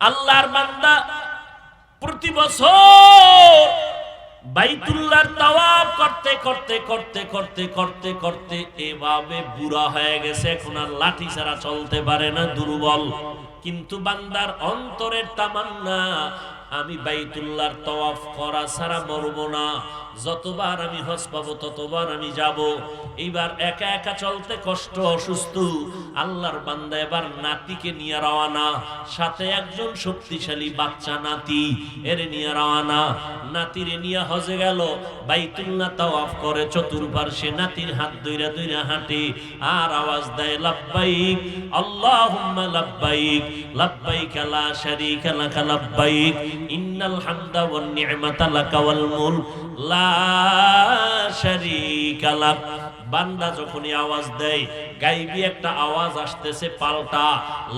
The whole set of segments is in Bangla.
আল্লাহর বান্দা প্রতি বছর বাইতুল্লাহর তাওয়াব করতে করতে করতে করতে করতে করতে এভাবে বুড়া হয়ে গেছে। এখন আর লাঠি ছাড়া চলতে পারে না, দুর্বল। কিন্তু বান্দার অন্তরের তামান্না আমি বাইতুল্লাহর তওয়াফ করা ছাড়া মরবো না। যতবার আমি হজ পাবো, ততবার আমি যাব। এইবার একা একা চলতে কষ্ট, অসুস্থ। আল্লাহর বান্দা এবার নাতিকে নিয়ে রওয়ানা সাথে একজন শক্তিশালী বাচ্চা নাতি, এর নিয়ে রওয়ানা নাতিরে নিয়ে হজে গেল। বাইতুল্লাহ তাওয়াফ করে চতুর্পার্শ্বে নাতির হাত দইরা দইরা হাঁটে। আর আওয়াজ দেয়, লাব্বাইক, আল্লাহুম্মা লাব্বাইক লাব্বাইক লা শারীকা লাকা, লাব্বাইক। ইন্নাল হামদা ওয়ান নি'মাতা লাকা ওয়াল মুল লা শারীকা লাক। বান্দা যখনই আওয়াজ দেয়, গাইবি একটা আওয়াজ আসতেছে পাল্টা,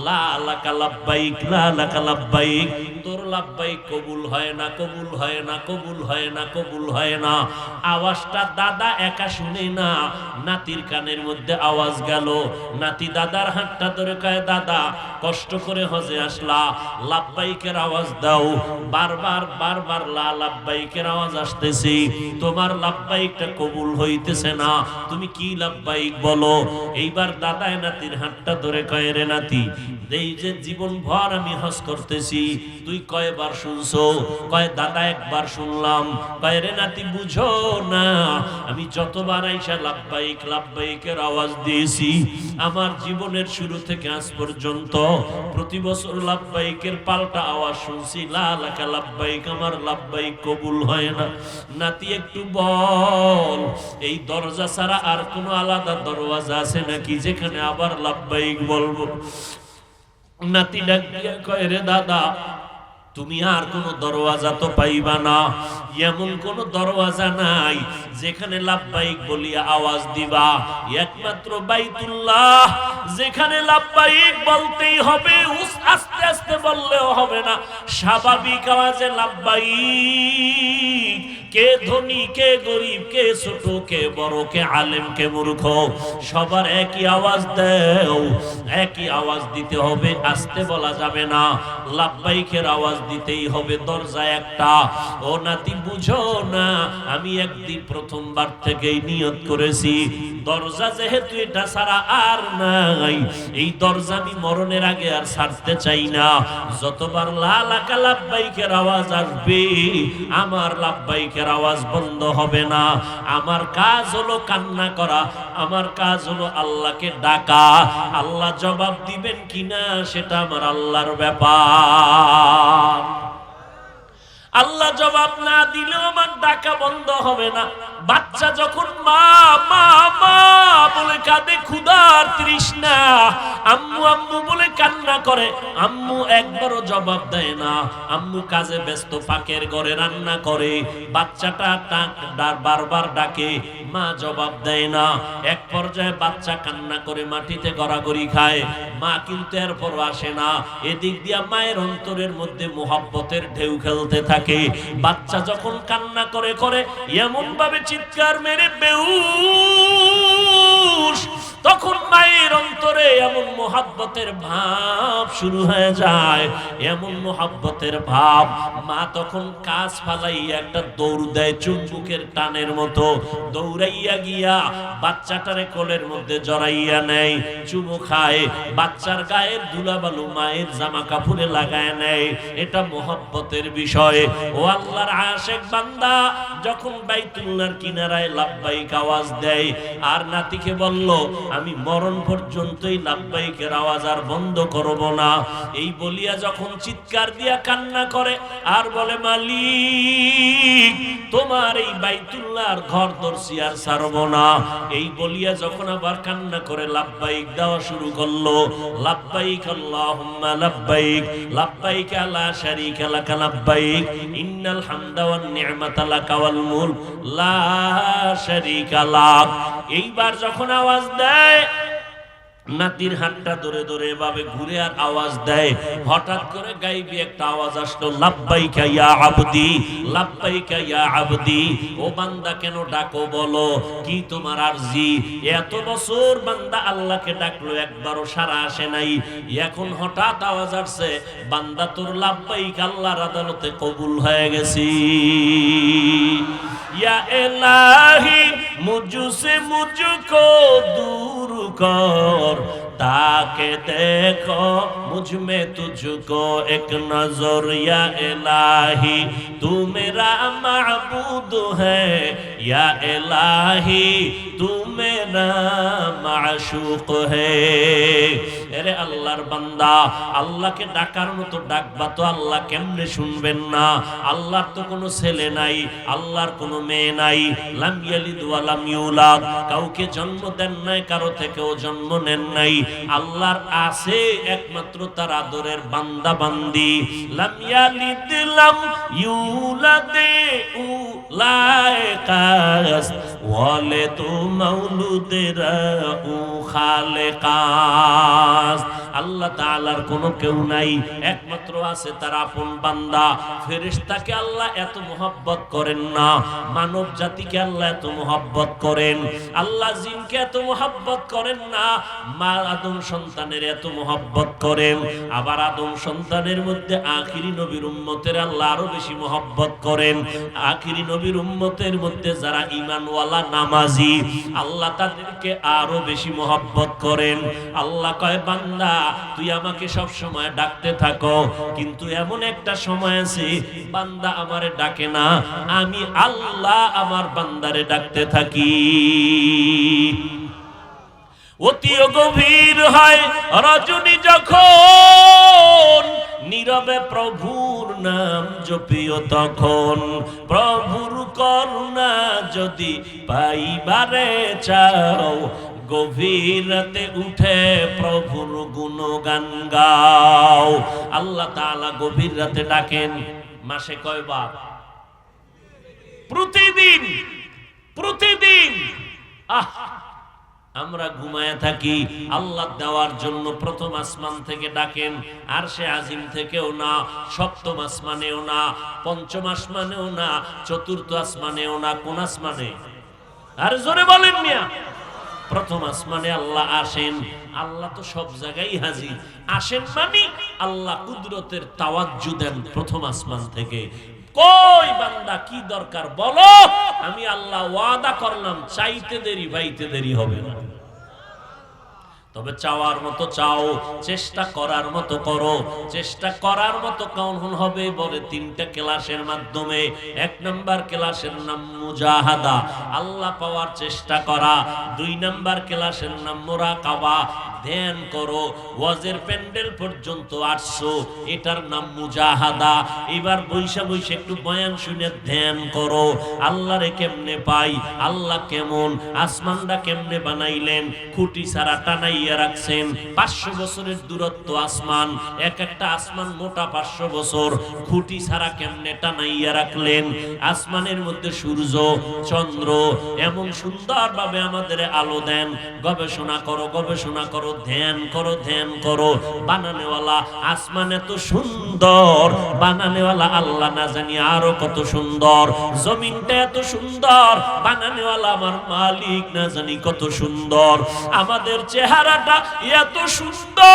লা লাকা লাব্বাইক, লা লাকা লাব্বাইক। তোর লাব্বাইক কবুল হয় না, কবুল হয় না, কবুল হয় না, কবুল হয় না। আওয়াজটা দাদা একা শুনে না, নাতির কানের মধ্যে আওয়াজ গেল। নাতি দাদার হাতটা ধরে কয়, দাদা, কষ্ট করে হজে আসলা লাব্বাইকের আওয়াজ দাও। বারবার বারবার লা লাব্বাইকের আওয়াজ আসতেছে। তোমার লাব্বাইকটা কবুল হইতেছে না, তুমি কি লাব্বাইক বলো? এইবার দাদায় নাতির হাতটা ধরে কয়, রে নাতি এই যে জীবন ভর আমি হজ করতেছি তুই কয়বার শুনছো? কয় দাদা একবার শুনলাম। কয়, রে নাতি, বুঝো না, আমি যতবার আইসা লাব্বাইক লাব্বাইকের আওয়াজ দিয়েছি। আমার জীবনের শুরু থেকে আজ পর্যন্ত প্রতি বছর লাব্বাইকের পাল্টা আওয়াজ শুনছি। লা লাকা লাব্বাইক আমার লাব্বাইক কবুল হয় না। নাতি, একটু বল, এই দরজা ছাড়া আর কোনো আলাদা দরওয়াজা আছে নাকি যেখানে আবার লাব্বাইক বলব? নাতি ডাক কয়, রে দাদা তুমি আর কোনো দরওয়াজা তো পাইবা না। এমন কোন দরওয়াজা নাই যেখানে লাভবাহিক বলিয়া আওয়াজ দিবা। একমাত্র বাইতুল্লাহ, যেখানে লাভবাহিক বলতেই হবে আস্তে আস্তে বললেও হবে না। স্বাভাবিক আওয়াজে লাভবাইক কে ধনী, কে গরিব, কে ছোট, কে বড়, কে আলেম, কে মূর্খ, সবার একই আওয়াজ দেও। একই আওয়াজ দিতে হবে, আসতে বলা যাবে না। লাভবাইকের আওয়াজ দিতেই হবে, দরজা একটা। ও নাতি, বুঝো না, আমি একদিন প্রথমবার থেকেই নিয়ত করেছি। দরজা যেহেতু এটা ছাড়া আর নাই, এই দরজা আমি মরণের আগে আর ছাড়তে চাই না। যতবার লালাকা লাভবাইকের আওয়াজ আসবে, আমার লাভবাইকের আওয়াজ বন্ধ হবে না। আমার কাজ হলো কান্না করা, আমার কাজ হলো আল্লাহকে ডাকা। আল্লাহ জবাব দিবেন কিনা সেটা আমার আল্লাহর ব্যাপার। আল্লাহ জবাব না দিলেও আমার ডাকা বন্ধ হবে না। বাচ্চা যখন মা মা মা বলে কাঁদে ক্ষুধার তৃষ্ণা। আম্মু আম্মু বলে কান্না করে। আম্মু একবারও জবাব দেয় না। আম্মু কাজে ব্যস্ত, পাকের ঘরে রান্না করে। বাচ্চাটা বারবার ডাকে। মা জবাব দেয় না। এক পর্যায়ে বাচ্চা কান্না করে মাটিতে গড়াগড়ি খায়। মা কিন্তু এরপর আসে না। এদিক দিয়া মায়ের অন্তরের মধ্যে মোহাব্বতের ঢেউ খেলতে থাকে। বাচ্চা যখন কান্না করে করে এমন ভাবে চিৎকার মেরে বেউস তখন মায়ের অন্তরে এমন মোহাব্বতের ভাব শুরু হয়ে যায়, এমন মোহাব্বতের ভাব। মা তখন কাজ ফালাই একটা দৌড় দেয় চুম্বুকের টানের মতো, দৌড়াইয়া গিয়া বাচ্চাটারে কোলের মধ্যে জড়াইয়া নেয়, চুমু খায়, বাচ্চার গায়ের ধুলাবালু মায়ের জামা কাপড়ে লাগায় নেয়। এটা মোহাব্বতের বিষয়। ও আল্লাহর আশেক বান্দা যখন বাইতুল্লাহর কিনারায় লাভবাইক আওয়াজ দেয়, আর নাতিকে বলল আমি মরণ পর্যন্তই লাভবাইকের আওয়াজ আর বন্ধ করব না। এই বলিয়া যখন চিৎকার দিয়া কান্না করে, আর বলে, মালিক, তোমার এই বাইতুল্লাহর ঘর দর্শি আর ছাড়ব না। এই বলিয়া যখন আবার কান্না করে, লাভবাইক দেওয়া শুরু করল। লাভবাইক, আল্লাহুম্মা লাভবাইক লাভবাইক লা শারীকা লাকা লাভবাইক, ইন্নাল হামদা ওয়ান নি'মাতা লাকা ওয়াল মুলক, লা শারীকা লাক। এইবার যখন আওয়াজ দেয় নাতির হাতটা ধরে ধরে এভাবে ঘুরে আর আওয়াজ দেয়। হঠাৎ করে গাইবি একটা আওয়াজ আসলো লাভবাই খাইয়া আবদি লাভবাই খাইয়া আবদি, ও বান্দা কেন ডাকো বলো? কি তোমার আরজি? এত বছর বান্দা আল্লাহকে ডাকলো, একবারও সারা আসে নাই। এখন হঠাৎ আওয়াজ আসছে, বান্দা তোর লাভবাই আল্লাহর আদালতে কবুল হয়ে গেছি। ইয়া এলাহি মুজুসে মুজুকো দূর কর। ताके देखो मुझ में तुझको एक नजर या इलाही तू मेरा माबूद है या इलाही तू मेरा माशूक है এরে আল্লাহর বান্দা, আল্লাহকে ডাকার মতো ডাকবা তো আল্লাহ কেমনে শুনবেন না? আল্লাহর তো কোনো ছেলে নাই, আল্লাহর কোনো মেয়ে নাই। লাম ইয়ালিদ ওয়া ইউলাদ, কাউকে জন্ম দেন নাই, কারও থেকেও জন্ম নেন নাই। আল্লাহর আছে একমাত্র তার আদরের বান্দা বান্দি। লাম ইয়ালিদ লাম ইউলাদে উলাইকাস ওয়ালে তো মাউলুদেরা উ খালেকাস আল্লাহ তাআলার কোনো কেউ নাই, একমাত্র আছে তার আপন বান্দা। ফেরেশতাকে আল্লাহ এত মোহাব্বত করেন না মানব জাতিকে আল্লাহ এত মোহাব্বত করেন। আল্লাহ জিনকে এত মোহাব্বত করেন না, মা আদম সন্তানের এত মোহাব্বত করেন। আবার আদম সন্তানের মধ্যে আখিরি নবীর উম্মতের আল্লাহ আরও বেশি মোহাব্বত করেন। আখিরি নবীর উম্মতের মধ্যে যারা ইমানওয়ালা নামাজি, আল্লাহ তাদেরকে আরও বেশি মোহাব্বত করেন। আল্লাহ কয় বান্দা, তুই আমাকে সব সময় ডাকতে থাকো। কিন্তু এমন একটা সময় আছে, বান্দা আমারে ডাকে না, আমি আল্লাহ আমার বান্দারে ডাকতে থাকি। অতিও গভীর হয় রজনী যখন, নীরবে প্রভুর নাম জপিও তখন। প্রভুর করুণা যদি পাইবারে চাও গভীর রাতে উঠে প্রভুর গুণগান গাও। আল্লাহ তাআলা গভীর রাতে ডাকেন, মাসে কয়বার প্রতিদিন প্রতিদিন। আহ, আমরা ঘুমায় থাকি, আল্লাহ দেওয়ার জন্য প্রথম আসমান থেকে ডাকেন, আর সে আজিম থেকেও না, সপ্তম আসমানেও না, পঞ্চম আসমানেও না, চতুর্থ আসমানেও না, কোন আসমানে? আর জোরে বলেন মিয়া। প্রথম আসমানে আল্লাহ আসেন। আল্লাহ তো সব জায়গায় হাজির। আসেন মানে আল্লাহ কুদরতের তাওয়াজ্জু দেন প্রথম আসমান থেকে। কই বান্দা, কি দরকার বলো? আমি আল্লাহ ওয়াদা করলাম, চাইতে দেরি, বাইতে দেরি হবে না। তবে চাওয়ার মতো চাও, চেষ্টা করার মতো করো, চেষ্টা করার মতো কেমন হবে বলে তিনটা ক্লাসের মাধ্যমে, এক নম্বর ক্লাসের নাম মুজাহাদা, আল্লাহ পাওয়ার চেষ্টা করা, দুই নম্বর ক্লাসের নাম মোরা মোরাকাবা ধ্যান করো, ওয়াজের প্যান্ডেল পর্যন্ত আসছো, এটার নাম মুজাহাদা। এবার বৈশা বৈশা একটু বয়ান শুনে ধ্যান করো, আল্লাহরে কেমনে পাই, আল্লাহ কেমন, আসমানটা কেমনে বানাইলেন, খুঁটি টানাইয়া রাখছেন, পাঁচশো বছরের দূরত্ব আসমান, এক একটা আসমান মোটা পাঁচশো বছর, খুঁটি সারা কেমনে টানাইয়া রাখলেন, আসমানের মধ্যে সূর্য, চন্দ্র, এমন সুন্দরভাবে আমাদের আলো দেন, গবেষণা করো গবেষণা করো ধ্যান করো ধ্যান করো। বানানেওয়ালা আসমান এত সুন্দর, বানানেওয়ালা আল্লাহ না জানি আরও কত সুন্দর। জমিনটা এত সুন্দর, বানানেওয়ালা আমার মালিক না জানি কত সুন্দর। আমাদের চেহারাটা এত সুন্দর,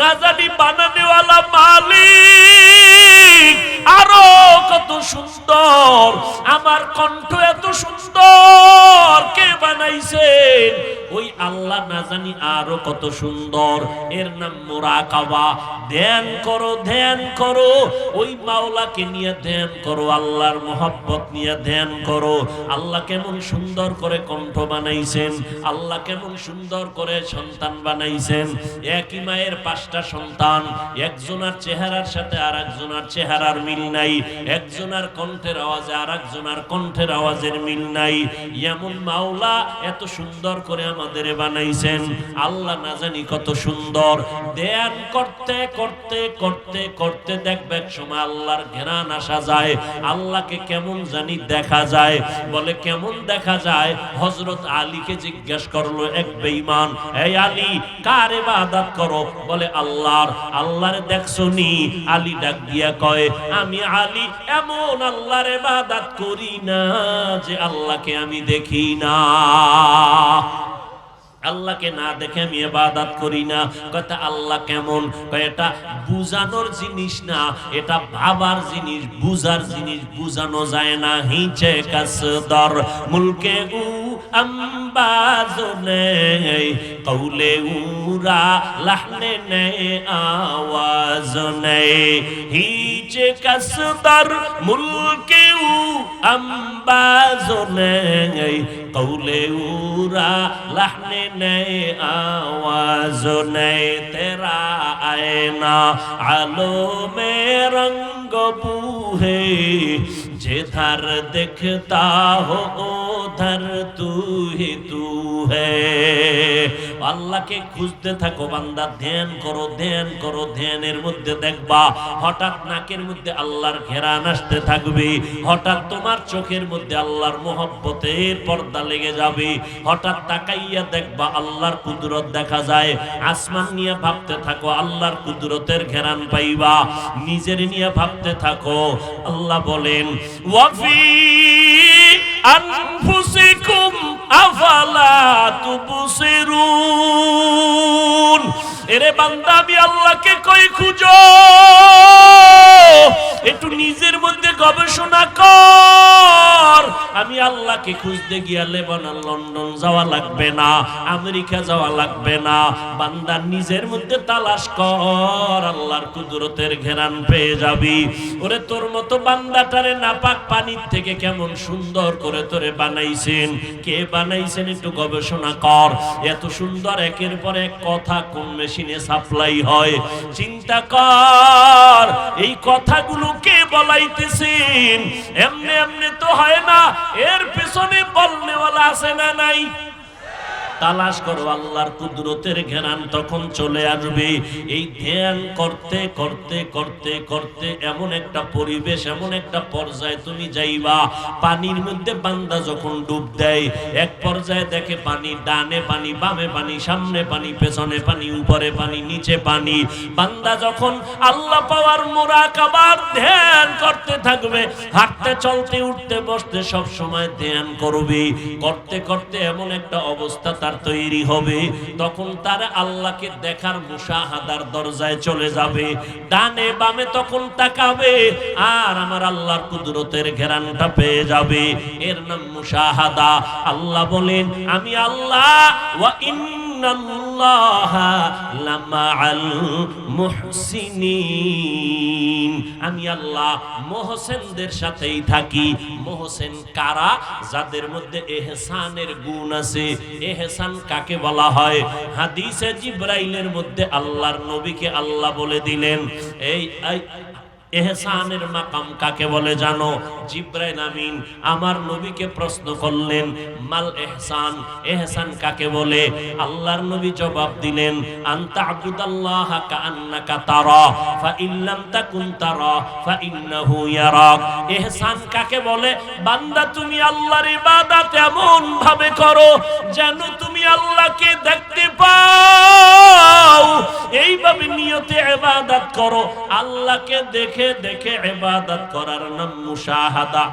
না জানি বানানেওয়ালা মালিক আরও কত সুন্দর। আমার কণ্ঠ এত সুন্দর, কে বানাইছেন? ওই আল্লাহ না জানি আরও কত সুন্দর। এর নাম মোরাকাবা। ধ্যান করো ধ্যান করো। ওই মাওলাকে নিয়ে ধ্যান করো, আল্লাহর মোহাব্বত নিয়ে ধ্যান করো। আল্লাহ কেমন সুন্দর করে কণ্ঠ বানাইছেন। আল্লাহ কেমন সুন্দর করে সন্তান বানাইছেন। একই মায়ের পাঁচটা সন্তান। একজনার চেহারার সাথে আর একজনার চেহারার মিল নাই। একজনার কণ্ঠের আওয়াজে আর একজনার কণ্ঠের আওয়াজের মিল নাই। এমন মাওলা এত সুন্দর করে আমাদের বানাইছেন। আল্লাহ না জানি কত সুন্দর। ধ্যান করতে করতে করতে করতে দেখবে এক সময় আল্লাহর ঘেরান আসা যায়। আল্লাহকে কেমন জানি দেখা যায়। বলে কেমন দেখা যায়? হজরত আলীকে জিজ্ঞেস করল, এক বেঈমান, এই আলী, কার ইবাদত করো? বলে, আল্লাহর আল্লাহর দেখছ নি? আলী ডাক দিয়া কয়, আমি আলী, এমন আল্লাহর ইবাদত করি না যে আল্লাহকে আমি দেখি না। আল্লাহকে না দেখে আমি ইবাদত করি না। কথা আল্লাহ কেমন? এটা বুঝানোর জিনিস না। এটা ভাবার জিনিস, বুঝার জিনিস বুঝানো যায় না। হিচে কাসদর মুলকে উ আম্বাজো নেই কৌলে উরা লাহনে নেই আওয়াজ নেই হিচে কাসদর মুলকে উ আম্বাজো নেই কৌলে উরা লাহনে নেই আওয়াজ নেই তেরা আয়না আলো মে রঙ্গ বুহে जिधर दिखता हो उधर तू ही तू है আল্লাহকে খুঁজতে থাকো বান্দা, ধ্যান করো ধ্যান করো, ধ্যানের মধ্যে দেখবা হঠাৎ নাকের মধ্যে আল্লাহর ঘেরান আসতে থাকবে, হঠাৎ তোমার চোখের মধ্যে আল্লাহর মোহব্বতের পর্দা লেগে যাবে, হঠাৎ তাকাইয়া দেখবা আল্লাহর কুদরত দেখা যায়, আসমান নিয়ে ভাবতে থাকো আল্লাহর কুদরতের ঘেরান পাইবা, নিজের নিয়ে ভাবতে থাকো, আল্লাহ বলেন ওয়াফি আনফুসিকুম আফালা তুবসিরুন। এরে বান্দা, আমি আল্লাহকে কই খুঁজো? একটু নিজের মধ্যে গবেষণা কর। আমি আল্লাহকে খুঁজতে গিয়া লেবানন, লন্ডন যাওয়া লাগবে না, আমেরিকা যাওয়া লাগবে না। বান্দা, নিজের মধ্যে তালাশ কর, আল্লাহর কুদরতের ঘেরান পেয়ে যাবি। ওরে তোর মতো বান্দাটারে নাপাক পানির থেকে কেমন সুন্দর করে তোরে বানাইছেন? কে বানাইছেন একটু গবেষণা কর। এত সুন্দর, একের পর এক কথা কোন মেশিনে সাপ্লাই হয়। চিন্তা কর, এই কথাগুলো কে বলাইতেছেন? এমনি এমনি তো হয় না, এর পেছনে বলনেওয়ালা আছে না নাই? তালাশ করো, আল্লাহর কুদরতের ঘেরান তখন চলে আসবে। এই ধ্যান করতে করতে করতে করতে এমন একটা পরিবেশ, এমন একটা পর্যায়ে তুমি যাইবা, পানির মধ্যে বান্দা যখন ডুব দেয়, এক পর্যায়ে দেখে পানি ডানে পানি, বামে পানি, সামনে পানি, পেছনে পানি, উপরে পানি, নিচে পানি। বান্দা যখন আল্লাহ পাওয়ার মোরাকাবার ধ্যান করতে থাকবে, হাঁটতে, চলতে, উঠতে, বসতে সব সময় ধ্যান করবে। করতে করতে এমন একটা অবস্থা তার তৈরি হবে, তখন তার আল্লাহকে দেখার মুশাহাদার দরজায় চলে যাবে, ডানে বামে তখন তাকাবে, আর আমার আল্লাহর কুদরতের ঘেরানটা পেয়ে যাবে। এর নাম মুসাহাদা আল্লাহ বলেন, আমি আল্লাহ, ওয়া মুহসিনিন আমি আল্লাহ মোহসেনদের সাথেই থাকি। মোহসেন কারা? যাদের মধ্যে এহসানের গুণ আছে। এহসান কাকে বলা হয়? হাদিসে জিব্রাইলের মধ্যে আল্লাহর নবীকে আল্লাহ বলে দিলেন। এই এই এহসানের মাকাম কাকে বলে জানো? জিব্রাইল আমিন, আমার নবীকে প্রশ্ন করলেন, মাল এহসান? এহসান কাকে বলে? আল্লাহর নবী জবাব দিলেন, আনতা আবুদাল্লাহ কাআন্নাকা তারা, ফা ইল্লাম তাকুন তারা, ফা ইন্নাহু ইয়ারাক। এহসান কাকে বলে? বান্দা, তুমি আল্লাহর ইবাদত এমন ভাবে করো যেন তুমি আল্লাহকে দেখতে পাও। এইভাবে নিয়তে ইবাদত করো, আল্লাহকে দেখে দেখে ইবাদত করার নাম মুশাহাদা।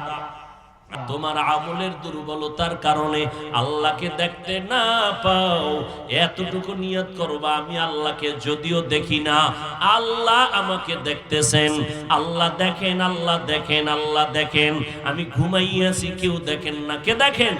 তোমার আমলের দুর্বলতার কারণে আল্লাহকে দেখতে না পাও, এতটুকু নিয়ত করবা আমি আল্লাহকে যদিও দেখি না। আল্লাহ আমাকে দেখতেছেন। আল্লাহ দেখেন আল্লাহ দেখেন আল্লাহ দেখেন। আমি ঘুমাইয়াছি, কেউ দেখেন না। কে দেখেন?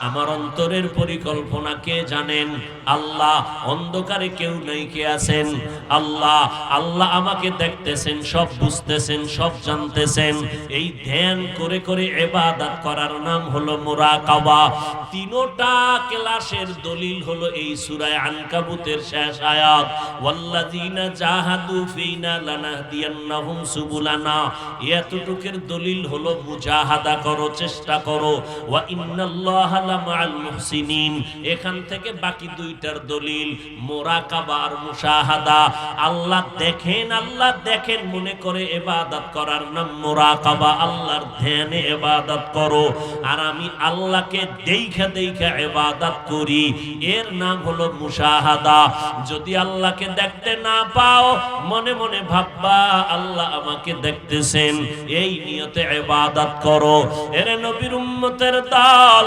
আমার অন্তরের পরিকল্পনা কে জানেন? আল্লাহ। অন্ধকারে কেউ নেই, কে আছেন? আল্লাহ। আল্লাহ আমাকে দেখতেছেন, সব বুঝতেছেন, সব জানতেছেন। এই ধ্যান করে করে এবাদত করার নাম হলো মুরাকাবা। তিনোটা ক্লাসের দলিল হলো এই সূরায়ে আনকাবুতের শেষ আয়াত। ওয়াল্লাযিনা জাহাদু ফিনা লানাহদিয়ান্নাহুম সুবুলানা। এতটুকের দলিল হলো মুজাহাদা করো, চেষ্টা করো। ওয়া ইন্নাল্লাহা মুহসিনিন। এখান থেকে বাকি দুইটার দলিল, মুরাকাবা আর মুশাহাদা। আল্লাহ দেখেন আল্লাহ দেখেন, মনে করে ইবাদত করার নাম মুরাকাবা। আল্লাহর ধ্যানে ইবাদত করো। আর আমি আল্লাহকে দেইখা দেইখা ইবাদত করি। এর নাম হলো মুশাহাদা। যদি আল্লাহকে দেখতে না পাও, মনে মনে ভাববা, আল্লাহ আমাকে দেখতেছেন। এই নিয়তে ইবাদত করো। এর নবীর উম্মতের দল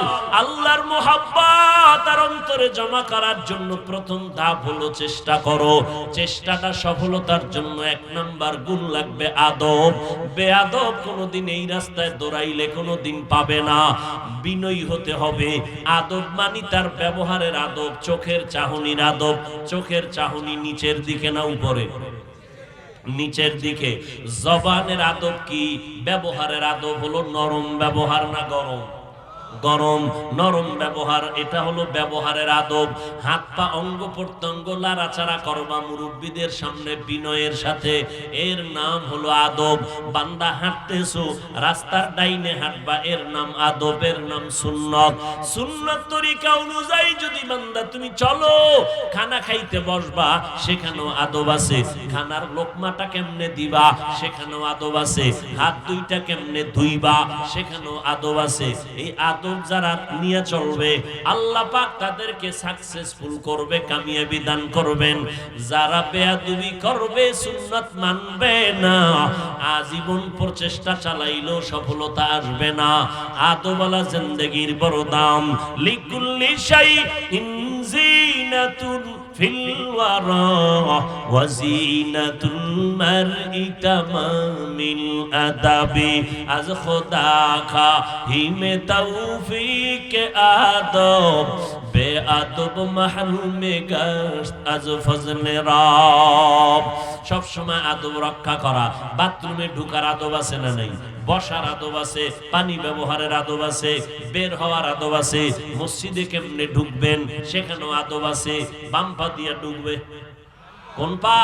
আল্লাহর মোহাব্বত আর অন্তরে জমা করার জন্য প্রথম ধাপ হলো চেষ্টা করো। চেষ্টাটা সফলতার জন্য এক নাম্বার গুণ লাগবে আদব। বেআদব কোনোদিন এই রাস্তায় দৌড়াইলে কোনোদিন পাবে না। বিনয়ী হতে হবে। আদব মানি তার ব্যবহারের আদব, চোখের চাহনির আদব। চোখের চাহনি নিচের দিকে না উপরে? নিচের দিকে। জবানের আদব কি? ব্যবহারের আদব হলো নরম ব্যবহার না গরম? গরম, নরম ব্যবহার, এটা হলো ব্যবহারের আদব। হাত পা অঙ্গ প্রত্যঙ্গ লাড়াচাড়া করবা মুরব্বীদের সামনে বিনয়ের সাথে। এর নাম হলো আদব। বান্দা হাঁটতেছো, রাস্তার ডাইনে হাঁটবা, এর নাম আদবের নাম সুন্নত। সুন্নত তরিকা অনুযায়ী যদি বান্দা তুমি চলো, খানা খাইতে বসবা, সেখানেও আদব আছে। খানার লোকমাটা কেমনে দিবা, সেখানেও আদব আছে। হাত দুইটা কেমনে ধুইবা, সেখানেও আদব আছে। এই আদব যারা নিয়ে চলবে, আল্লাহ পাক তাদেরকে সাকসেসফুল করবে, কামিয়াবি দান করবেন। যারা বেয়াদবি করবে, সুন্নাত মানবে না। আজীবন প্রচেষ্টা চালাইলেও সফলতা আসবে না। আদবালা জিন্দগির বড় দাম। লিকুল্লি শাই ইনজিনাতুন ফিল ওয়ারা ওয়াজিনাতুল মারই তামামিল আদাবি আজ খোদা খা, হিমে তৌফিক আদব বে আদব মাহরুমে গাস্ত আজ ফজলে রব। সব সময় আদব রক্ষা করা, বাথরুমে ঢুকার আদব আছে না নাই? বসার আদব আছে, পানি ব্যবহারের আদব আছে, বের হওয়ার আদব আছে, মসজিদে কেমনে ঢুকবেন সেখানেও আদব আছে বাম্পা দিয়া ঢুকবে। কোন পা?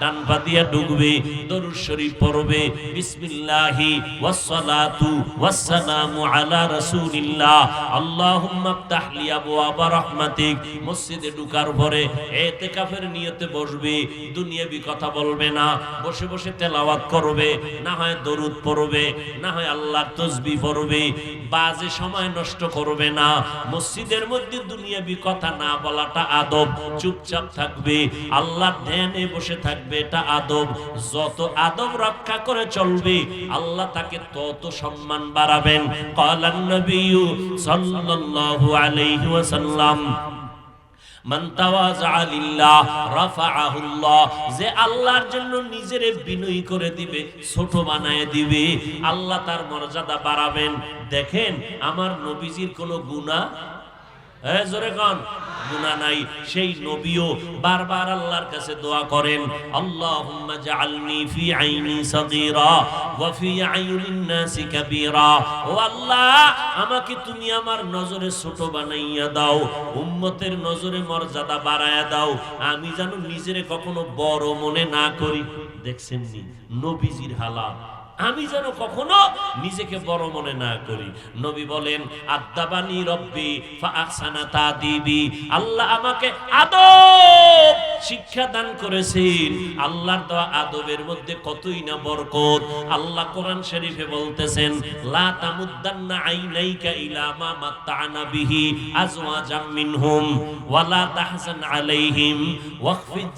ডান পা দিয়া ডুববে, দরুদ শরীফ পড়বে, বিসমিল্লাহি ওয়াসসালাতু ওয়াসসালামু আলা রাসূলিল্লাহ। আল্লাহুম্মা ইফতাহ লি আবওয়াবা রাহমাতিক। মসজিদে ঢুকার পরে ইতিকাফের নিয়তে বসবে দুনিয়াবি কথা বলবে না, বসে বসে তেলাওয়াত করবে, না হয় দরুদ পড়বে, না হয় আল্লাহর তসবিহ পড়বে, বাজে সময় নষ্ট করবে না। মসজিদের মধ্যে দুনিয়াবি কথা না বলাটা আদব, চুপচাপ থাকবে, আল্লাহর ধ্যানে বসে থাকবে। এটা আদব। যত আদব রক্ষা করে চলবে, আল্লাহ তাকে তত সম্মান বাড়াবেন। কালান নবী সাল্লাল্লাহু আলাইহি ওয়াসাল্লাম যে আল্লাহর জন্য নিজেরে বিনয়ী করে দিবে, ছোট বানায় দিবে, আল্লাহ তার মর্যাদা বাড়াবেন। দেখেন, আমার নবীজির কোনো গুনাহ আমাকে তুমি আমার নজরে ছোট বানাইয়া দাও, উম্মতের নজরে মর্যাদা বাড়ায়া দাও। আমি যেন নিজেরে কখনো বড় মনে না করি। দেখছেন নবীজির হালাত। আমি যেন কখনো নিজেকে বড় মনে না করি। নবী বলেন, আদাবানি রব্বি ফাহসানা তাদিবি। আল্লাহ আমাকে আদব শিক্ষা দান করেছেন। আল্লাহর দেওয়া আদবের মধ্যে কতই না বরকত। আল্লাহ কোরআন শরীফে বলতেছেন, লা ইলা মা বিহি আজওয়াজাম মিনহুম তাহজান আলাইহিম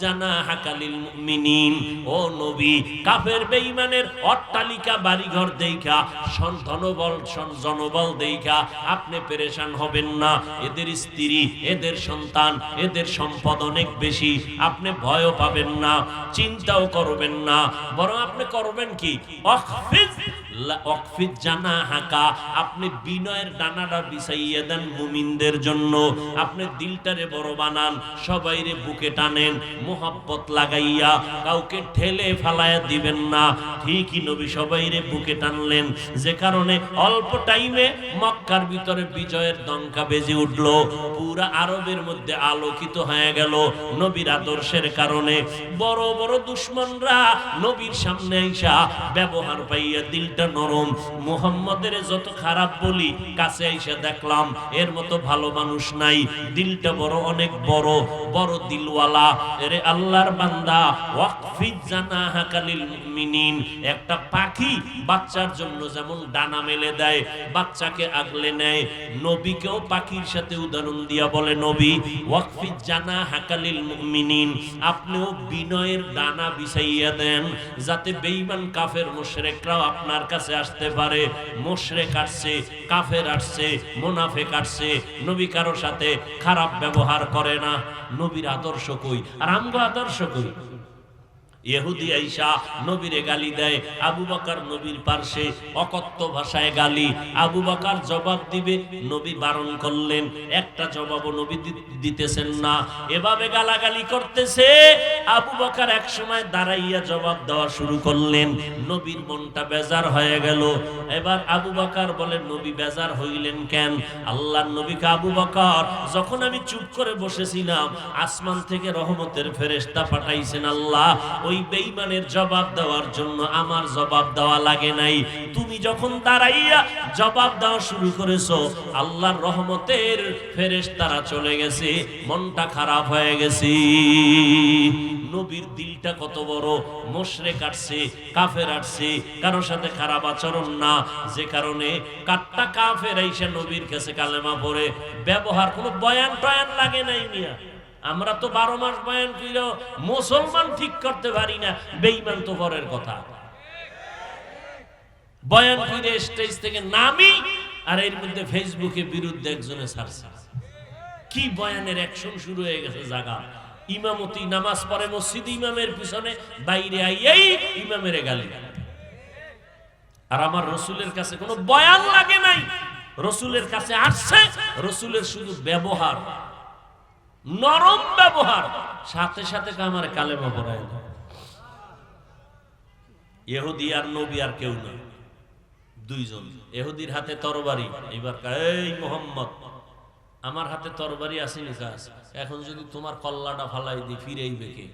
জানাহাকা লিল মুমিনিন। ও নবী, কাফের, বেঈমানের অট্টালিকা বাড়িঘর সন ধনবল জনবল দেইখা, আপনি পেরেশান হবেন না। এদের স্ত্রী, এদের সন্তান, এদের সম্পদ অনেক বেশি, আপনি ভয়ও পাবেন না, চিন্তাও করবেন না। বরং আপনি করবেন কি? কারণে অল্প টাইমে মক্কার ভিতরে বিজয়ের দঙ্কা বেজে উঠল। পুরা আরবের মধ্যে আলোকিত হয়ে গেল নবীর আদর্শের কারণে। বড় বড় দুশ্মনরা নবীর সামনে আইসা ব্যবহার পাইয়া দিলটা নরম। মুহাম্মদের যত খারাপ বলি, কাছে আইসা দেখলাম, এর মতো ভালো মানুষ নাই। দিলটা বড়, অনেক বড় বড় দিলওয়ালা। এরে আল্লাহর বান্দা, ওয়াকফিজ জানাহা কালিল মুমিনিন। একটা পাখি বাচ্চার জন্য যেমন ডানা মেলে দেয়, বাচ্চাকে আগলে নেয়। নবীকেও পাখির সাথে উদাহরণ দিয়া বলে, নবী, ওয়াকফিজ জানা হাকালিল মুমিনিন। আপনিও বিনয়ের ডানা বিছাইয়া দেন, যাতে বেঈমান কাফের মুশরিকরাও আপনার কাছে আসতে পারে মোশরে কাটছে কাফের আসছে মুনাফে কাটছে নবী কারোর সাথে খারাপ ব্যবহার করে না। নবীর আদর্শ কই? আর আমগো আদর্শ কই? ইহুদি আইসা নবীরে গালি দেয়, আবু বকর নবীর পার্শ্বে অকথ্য ভাষায় গালি। আবু বকর জবাব দিবে, নবী বারণ করলেন, একটা জবাবও নবী দিতেছেন না। এভাবে গালাগালি করতেছে, আবু বকর এক সময় দাঁড়াইয়া জবাব দেওয়া শুরু করলেন, নবীর মনটা বেজার হয়ে গেল। এবার আবু বকর বলে, নবী বেজার হইলেন কেন? আল্লাহর নবীকে আবু বকর, যখন আমি চুপ করে বসেছিলাম, আসমান থেকে রহমতের ফেরেশতা পাঠাইছেন আল্লাহ। ওই বেঈমানের জবাব দেওয়ার জন্য আমার জবাব দেওয়া লাগে নাই। তুমি যখন দাঁড়াইয়া জবাব দেওয়া শুরু করেছ, আল্লাহর রহমতের ফেরেশতারা চলে গেছে, মনটা খারাপ হয়ে গেছে। নবীর দিলটা কত বড় মোশরে কাটছে কাফের আসছে, কারোর সাথে খারাপ আচরণ না, যে কারণে কাটটা কাফের আইসা নবীর কাছে কালেমা পড়ে। ব্যবহার কোনো বয়ান টয়ান লাগে নাই মিয়া। আমরা তো বারো মাস বয়ান কইলেও মুসলমান ঠিক করতে পারি না, বেঈমান তো পরের কথা। বয়ান কইরে স্টেজ থেকে নামি আর এর মধ্যে ফেসবুকে বিরুদ্ধে একজনে ছাড়ছে। কি বয়ানের অ্যাকশন শুরু হয়ে গেছে জায়গা ইমামতি নামাজ পড়ে মসজিদ ইমামের পিছনে, বাইরে আইয়াই ইমামের গালি। আর আমার রসুলের কাছে কোনো বয়ান লাগে নাই। রসুলের কাছে আসছে, রসুলের শুধু ব্যবহার। নরম ব্যবহার। সাথে সাথে আমার কালেমা পড়ায় দাও। ইহুদি আর নবী আর কেউ না দুইজন। এহুদির হাতে তরবারি। এবার এই মোহাম্মদ, আমার হাতে তরবারি আসেনি কাজ এখন যদি তোমার কল্লাটা ফালাই দি ফিরেইবে কে?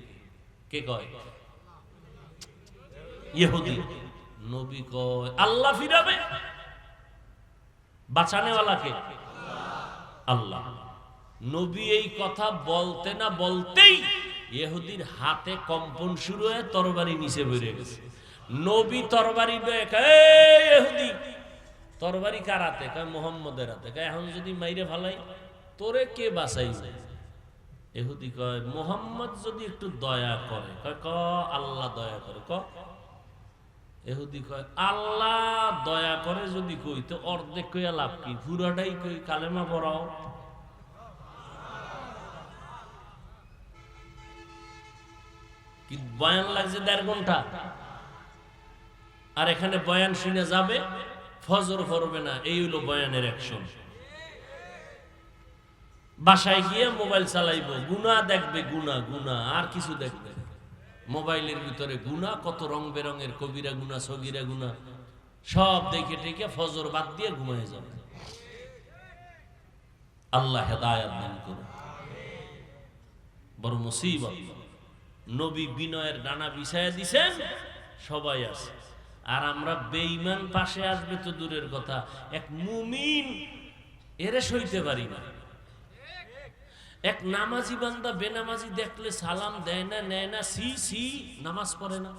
কে কয়? ইহুদি। নবী কয়, আল্লাহ ফিরাবে। বাঁচানেওয়ালা কে? আল্লাহ। নবী এই কথা বলতে না বলতেই ইহুদির হাতে কম্পন শুরু হয়ে তরবারি নিচে বেরিয়ে গেছে। নবী তরবারি লয়ে কয়, "এই ইহুদি তরবারি কার হাতে? কয় মোহাম্মদের হাতে। এখন যদি মাইরে ফালাই তোরে কে বাঁচাইবে? এহুদি কয় মোহাম্মদ যদি একটু দয়া করে। কয় ক আল্লাহ দয়া করে। ক এহুদি কয় আল্লাহ দয়া করে যদি কই তো অর্ধেক কইয়া লাভ কি? পুরাটাই কই কালেমা পড়াও। কি বয়ান লাগছে দেড় ঘণ্টা? আর এখানে বয়ান শুনে যাবে, ফজর করবে না, এই হলো বয়ানের অ্যাকশন বাসায় গিয়ে মোবাইল চালাইবো গুনা দেখবে গুনা গুনা আর কিছু দেখবে। মোবাইলের ভিতরে গুনা কত রং বেরঙের, কবিরা গুনা সগিরা গুনা সব দেখে টেকে ফজর বাদ দিয়ে ঘুমায় যাবে। আল্লাহ হেদায়াত দান করুন। বড় মুসিবত। নবী বিনয়ের ডানা বিছায়া দিছেন, সবাই আছে। আর আমরা বেঈমান পাশে আসবে তো দূরের কথা, এক মুমিন এরে সইতে পারি না। এক নামাজি বান্দা বেনামাজি দেখলে সালাম দেয় না, নেয় না, সি সি, নামাজ পড়ে না।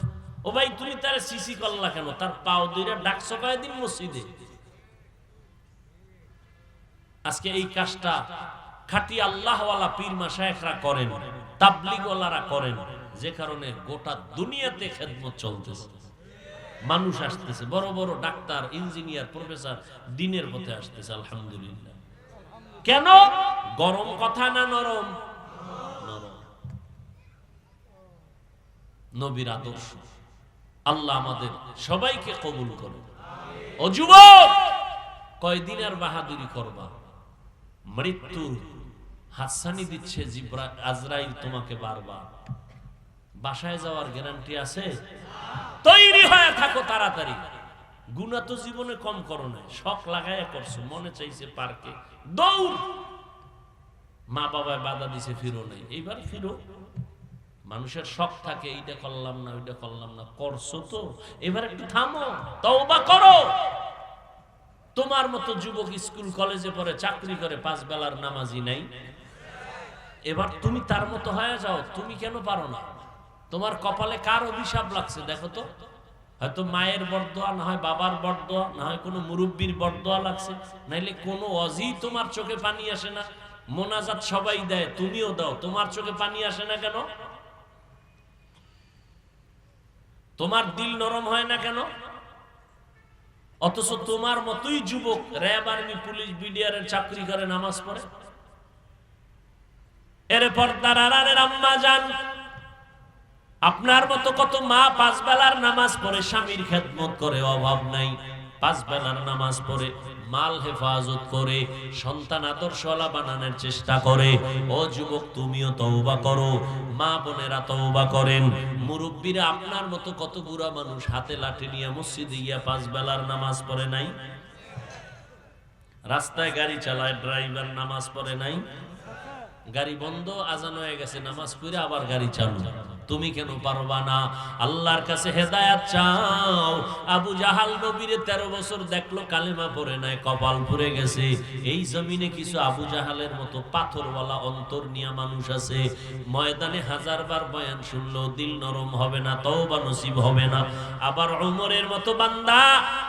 ও ভাই, তুমি তার সিসি করলা কেন? তার পাও দুইটা ডাক সকায় দিন মসজিদে? আজকে এই কাজটা খাটি আল্লাহওয়ালা পীর মাসায়করা করেন, তাবলিগওয়ালারা করেন। যে কারণে গোটা দুনিয়াতে খেদমত চলতেছে। মানুষ আসতেছে, বড় বড় ডাক্তার, ইঞ্জিনিয়ার, প্রফেসর দিনের পথে আসতেছে, আলহামদুলিল্লাহ। কেন? গরম কথা না নরম? নবীর আদর্শ। আল্লাহ আমাদের সবাইকে কবুল করে ও যুবক, কয়দিন আর বাহাদুরি করবা? মৃত্যুর হাসানি দিচ্ছে জিব্রা আজরাইল তোমাকে বারবার। বাসায় যাওয়ার গ্যারান্টি আছে? তৈরি হয়ে থাকো তাড়াতাড়ি। গুণা তো জীবনে কম করো না শখ লাগায় করছ, মনে চাইছে পার্কে। দৌড়! মা বাবায় বাধা দিছে, ফিরো নাই। এইবার ফিরো। মানুষের শখ থাকে, এইটা করলাম না, ওইটা করলাম না। করছ তো। এবার একটু থামো, তওবা করো। তোমার মতো যুবক স্কুল, কলেজে পড়ে চাকরি করে, পাঁচ বেলার নামাজি নাই। এবার তুমি তার মতো হয়ে যাও, তুমি কেন পারো না? তোমার কপালে কার অভিশাপ লাগছে দেখো তো? হয়তো মায়ের বরদোয়া, না হয় বাবার বরদোয়া, না হয় কোনো মুরব্বীর বরদোয়া লাগছে। নাইলে কোনো অজি তোমার চোখে পানি আসে না। মোনাজাত সবাই দেয়, তুমিও দাও। তোমার চোখে পানি আসে না কেন? তোমার দিল নরম হয় না কেন? অথচ তোমার মতোই যুবক র্যাব আর্মি, পুলিশ বিডিআরের চাকরি করে, নামাজ পড়ে। এরপর দারারের আম্মা যান আপনার মতো কত মা পাঁচ বেলার নামাজ পড়ে, স্বামীর খেদমত করে, অভাব নাই। পাঁচ বেলার নামাজ পড়ে, মাল হেফাজত করে, সন্তান আদর্শওয়ালা বানানোর চেষ্টা করে। ও যুবক, তুমিও তওবা করো। মা বোনেরা তওবা করেন। মুরব্বীরা আপনার মতো কত বুড়া মানুষ হাতে লাঠি নিয়ে মসজিদে গিয়া পাঁচ বেলার নামাজ পড়ে নাই? রাস্তায় গাড়ি চালায়, ড্রাইভার নামাজ পড়ে নাই? গাড়ি বন্ধ, আজান হয়ে গেছে, নামাজ পড়ে আবার গাড়ি চালু। তুমি কেন পারবা না? আল্লাহর কাছে হেদায়াত চাও। আবু জাহাল নবীরে তেরো বছর দেখল, কালেমা পড়ে নাই, কপাল পুড়ে গেছে। এই জমিনে কিছু আবু জাহালের মতো পাথরওয়ালা অন্তর নিয়ে মানুষ আছে। ময়দানে হাজার বার বয়ান শুনলো, দিল নরম হবে না, তওবা নসিব হবে না। আবার ওমরের মতো বান্দা,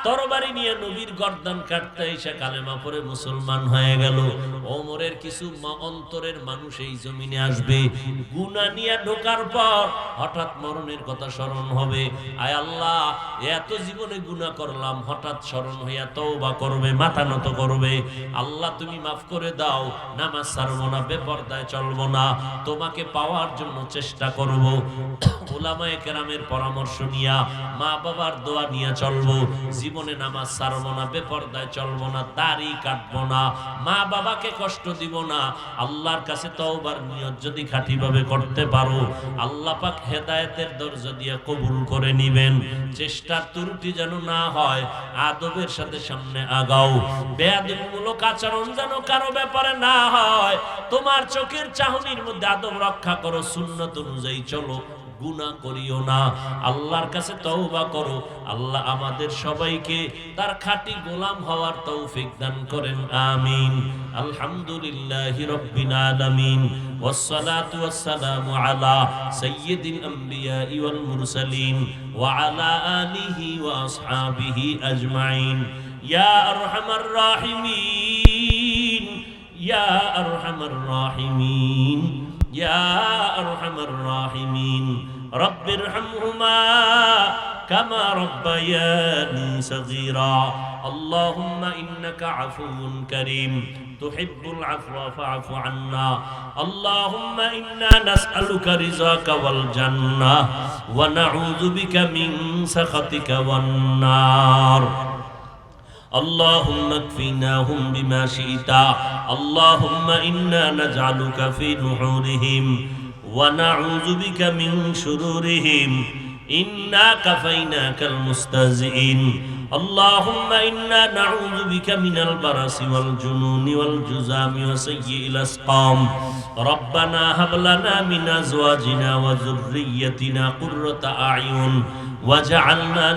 তরবারি নিয়ে নবীর গর্দান কাটতে এসে কালেমা পরে মুসলমান হয়ে গেল। ওমরের কিছু অন্তরের মানুষ এই জমিনে আসবে। গুনা নিয়ে ঢোকার পর হঠাৎ মরণের কথা স্মরণ হবে। আয় আল্লাহ, এত জীবনে গুনাহ করলাম, হঠাৎ স্মরণ হইয়া তওবা করবে, মাথা নত করবে। আল্লাহ, তুমি মাফ করে দাও, নামাজ ছাড়বো না, বেপরদায় চলবো না, তোমাকে পাওয়ার জন্য চেষ্টা করব। ওলামায়ে কেরামের পরামর্শ নিয়া মা বাবার দোয়া নিয়ে চলবো। জীবনে নামাজ ছাড়বো না, বেপরদায় চলবো না দাড়ি কাটবো না মা বাবাকে কষ্ট দিব না। আল্লাহর কাছে তওবার নিয়ত যদি খাঁটিভাবে করতে পারো, আল্লাহ পাক হেদায়েতের দরজা দিয়ে কবুল করে নিবেন। চেষ্টার ত্রুটি যেন না হয়, আদবের সাথে সামনে আগাও। বেয়াদবমূলক আচরণ যেন কারও ব্যাপারে না হয়, তোমার চোখের চাহনির মধ্যে আদব রক্ষা করো, সুন্নত অনুযায়ী চলো। গুনাহ করিও না আল্লাহর কাছে তওবা করো আল্লাহ আমাদের সবাইকে তার খাঁটি গোলাম হওয়ার তৌফিক দান করেন আমিন আলহামদুলিল্লাহি রাব্বিল আলামিন والصلاة والسلام على سيد الأنبياء والمرسلين وعلى آله وأصحابه أجمعين يا أرحم الراحمين يا أرحم الراحمين يا أرحم الراحمين رب ارحمهما كما ربياني صغيرا اللهم إنك عفو كريم تحب العفو فاعف عنا اللهم إنا نسألك رزاك والجنة ونعوذ بك من سخطك والنار اللهم اكفناهم بما شئت اللهم إنا نجعلك في نحورهم ونعوذ بك من شرورهم إنا كفيناك المستهزئين اللهم إنا نعوذ بك من البرص والجنون والجزام وسيء الأسقام ربنا هب لنا من أزواجنا وذريتنا قرة أعين وجعلنا